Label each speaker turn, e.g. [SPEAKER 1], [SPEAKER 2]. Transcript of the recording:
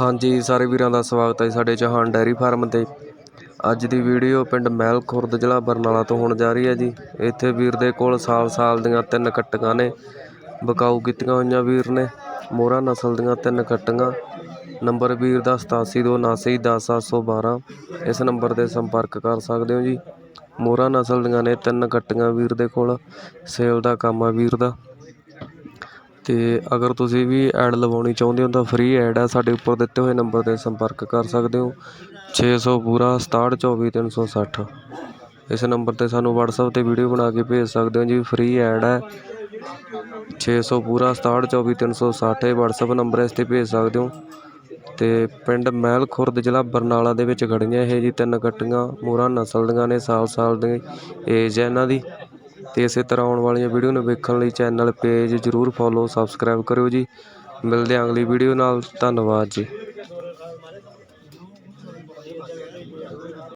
[SPEAKER 1] ਹਾਂਜੀ, ਸਾਰੇ ਵੀਰਾਂ ਦਾ ਸਵਾਗਤ ਹੈ ਜੀ ਸਾਡੇ ਚੌਹਾਨ ਡੈਰੀ ਫਾਰਮ ਤੇ। ਅੱਜ ਦੀ ਵੀਡੀਓ ਪਿੰਡ ਮਹਿਲ ਖੁਰਦ ਜ਼ਿਲ੍ਹਾ ਬਰਨਾਲਾ ਤੋਂ ਹੋਣ ਜਾ ਰਹੀ ਹੈ ਜੀ। ਇੱਥੇ ਵੀਰ ਦੇ ਕੋਲ ਸਾਲ-ਸਾਲ ਦੀਆਂ ਤਿੰਨ ਕੱਟੀਆਂ ਨੇ, ਬਕਾਊ ਕੀਤੀਆਂ ਹੋਈਆਂ ਵੀਰ ਨੇ, ਮੋਹਰਾ ਨਸਲ ਦੀਆਂ ਤਿੰਨ ਕੱਟੀਆਂ ਨੰਬਰ ਵੀਰ ਦਾ 8729710712 ਇਸ ਨੰਬਰ ਤੇ ਸੰਪਰਕ ਕਰ ਸਕਦੇ ਹੋ ਜੀ। ਮੋਹਰਾ ਨਸਲ ਦੀਆਂ ਨੇ ਤਿੰਨ ਕੱਟੀਆਂ ਵੀਰ ਦੇ ਕੋਲ, ਸੇਲ ਦਾ ਕੰਮ ਆ ਵੀਰ ਦਾ। ਅਤੇ ਅਗਰ ਤੁਸੀਂ ਵੀ ਐਡ ਲਵਾਉਣੀ ਚਾਹੁੰਦੇ ਹੋ ਤਾਂ ਫ੍ਰੀ ਐਡ ਹੈ ਸਾਡੇ ਉੱਪਰ ਦਿੱਤੇ ਹੋਏ ਨੰਬਰ ਤੇ ਸੰਪਰਕ ਕਰ ਸਕਦੇ ਹੋ। ਛੇ ਸੌ ਪੂਰਾ 6724 ਇਸ ਨੰਬਰ ਤੇ ਸਾਨੂੰ ਵਟਸਐਪ ਤੇ ਵੀਡੀਓ ਬਣਾ ਕੇ ਭੇਜ ਸਕਦੇ ਹੋ ਜੀ ਫ੍ਰੀ ਐਡ ਹੈ ਛੇ ਸੌ ਪੂਰਾ 6724 ਇਹ ਵਟਸਐਪ ਨੰਬਰ ਹੈ ਇਸ ਤੇ ਭੇਜ ਸਕਦੇ ਹੋ। ਅਤੇ ਪਿੰਡ ਮਹਿਲ ਖੁਰਦ ਜ਼ਿਲ੍ਹਾ ਬਰਨਾਲਾ ਦੇ ਵਿੱਚ ਖੜ੍ਹੀਆਂ ਇਹ ਜੀ ਤਿੰਨ ਕੱਟੀਆਂ, ਮੋਹਰਾਂ ਨਸਲ ਦੀਆਂ ਨੇ ਸਾਲ ਸਾਲ ਦੀ ਏਜ ਹੈ ਇਹਨਾਂ ਦੀ। ਅਤੇ ਇਸੇ ਤਰ੍ਹਾਂ ਆਉਣ ਵਾਲੀਆਂ ਵੀਡੀਓ ਨੂੰ ਵੇਖਣ ਲਈ ਚੈਨਲ ਪੇਜ ਜਰੂਰ ਫੋਲੋ, ਸਬਸਕ੍ਰਾਈਬ ਕਰਿਓ ਜੀ। ਮਿਲਦੇ ਹਾਂ ਅਗਲੀ ਵੀਡੀਓ ਨਾਲ। ਧੰਨਵਾਦ ਜੀ।